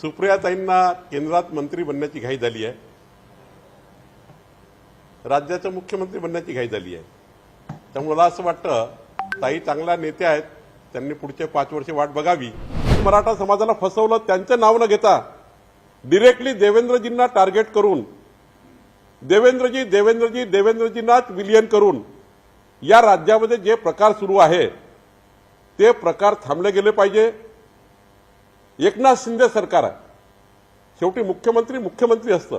सुप्रियाताईंना केंद्रात मंत्री बनण्याची घाई झाली आहे. राज्याचं मुख्यमंत्री बनण्याची घाई झाली आहे. त्यामुळे मला असं वाटतं ताई चांगल्या नेत्या आहेत त्यांनी पुढचे पाच वर्ष वाट बघावी. मराठा समाजाला फसवलं त्यांचं नाव न घेता डिरेक्टली देवेंद्रजींना टार्गेट करून देवेंद्रजी देवेंद्रजी देवेंद्रजींनाच विलियन करून या राज्यामध्ये जे प्रकार सुरू आहे ते प्रकार थांबले गेले पाहिजे. एकनाथ शिंदे सरकार आहे. शेवटी मुख्यमंत्री मुख्यमंत्री असतं.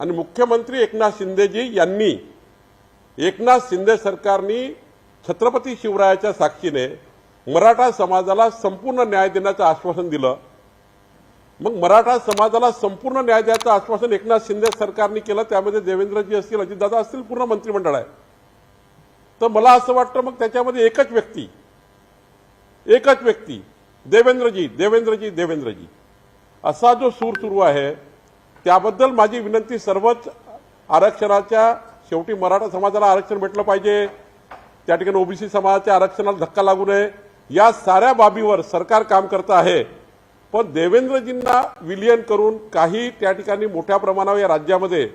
आणि मुख्यमंत्री एकनाथ शिंदेजी यांनी एकनाथ शिंदे सरकारनी छत्रपती शिवरायाच्या साक्षीने मराठा समाजाला संपूर्ण न्याय देण्याचं आश्वासन दिलं. मग मराठा समाजाला संपूर्ण न्याय द्यायचं आश्वासन एकनाथ शिंदे सरकारने केलं त्यामध्ये देवेंद्रजी असतील अजितदादा असतील पूर्ण मंत्रिमंडळ आहे. तर मला असं वाटतं मग त्याच्यामध्ये एकच व्यक्ती एकच व्यक्ती देवेंद्रजी देवेंद्रजी देवेंद्रजी. असा जो सूर सुरू आहे त्याबद्दल माझी विनंती सर्वच आरक्षणाच्या शेवटी मराठा समाजाला आरक्षण भेटलं पाहिजे. त्या ठिकाणी ओबीसी समाजाच्या आरक्षणाला धक्का लागू नये. या साऱ्या बाबीवर सरकार काम करत आहे. पण देवेंद्रजींना विलियन करून काही त्या ठिकाणी मोठ्या प्रमाणावर या राज्यामध्ये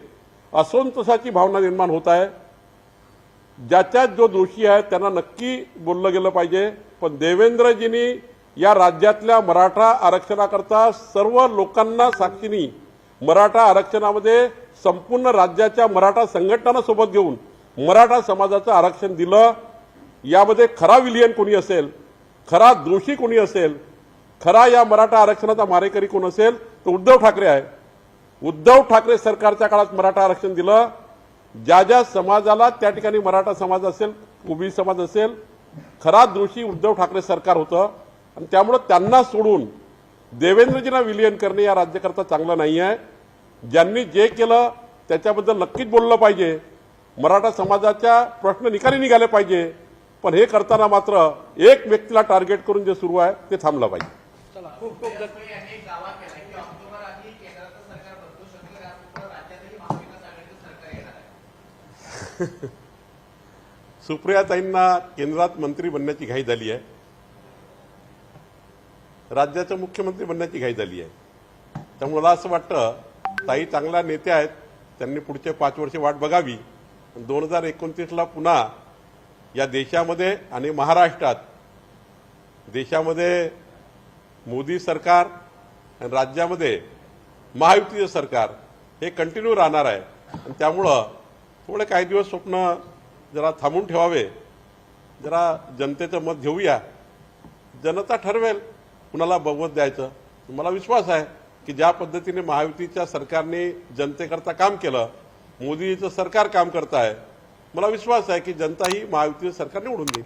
असंतोषाची भावना निर्माण होत आहे. ज्याच्यात जो दोषी आहे त्यांना नक्की बोललं गेलं पाहिजे. पण देवेंद्रजींनी या राज्यातल्या मराठा आरक्षणाकरता सर्व लोकांना साक्षीनी मराठा आरक्षणामध्ये संपूर्ण राज्याच्या मराठा संघटनांना सोबत घेऊन मराठा समाजाचं आरक्षण दिलं. यामध्ये खरा विलियन कोणी असेल खरा दोषी कोणी असेल खरा या मराठा आरक्षणाचा मारेकरी कोण असेल तर उद्धव ठाकरे आहे. उद्धव ठाकरे सरकारच्या काळात मराठा आरक्षण दिलं. ज्या ज्या समाजाला त्या ठिकाणी मराठा समाज असेल उभी समाज असेल खरा दोषी उद्धव ठाकरे सरकार होतं. आणि त्यामुळं त्यांना सोडून देवेंद्रजींना विलियन करणे या राज्याकरता चांगलं नाही आहे ज्यांनी जे केलं त्याच्याबद्दल नक्कीच बोललं पाहिजे. मराठा समाजाच्या प्रश्न निकाली निघाले पाहिजे. पण हे करताना मात्र एक व्यक्तीला टार्गेट करून जे सुरू आहे ते थांबलं पाहिजे. सुप्रियाताईंना केंद्रात मंत्री बनण्याची घाई झाली आहे. राज्याचं मुख्यमंत्री बनण्याची घाई झाली आहे. त्यामुळे मला असं वाटतं ताई चांगल्या नेत्या आहेत त्यांनी पुढचे पाच वर्ष वाट बघावी. दोन हजार एकोणतीसला पुन्हा या देशामध्ये आणि महाराष्ट्रात देशामध्ये मोदी सरकार आणि राज्यामध्ये महायुतीचं सरकार हे कंटिन्यू राहणार आहे. आणि त्यामुळं थोडे काही दिवस स्वप्न जरा थांबून ठेवावे. जरा जनतेचं मत घेऊया. जनता ठरवेल. कुणाला बहुमत द्यायचं मला विश्वास आहे की ज्या पद्धतीने महायुतीच्या सरकारने जनतेकरता काम केलं मोदीचं सरकार काम करत आहे मला विश्वास आहे की जनता ही महायुतीचं सरकार निवडून देईल.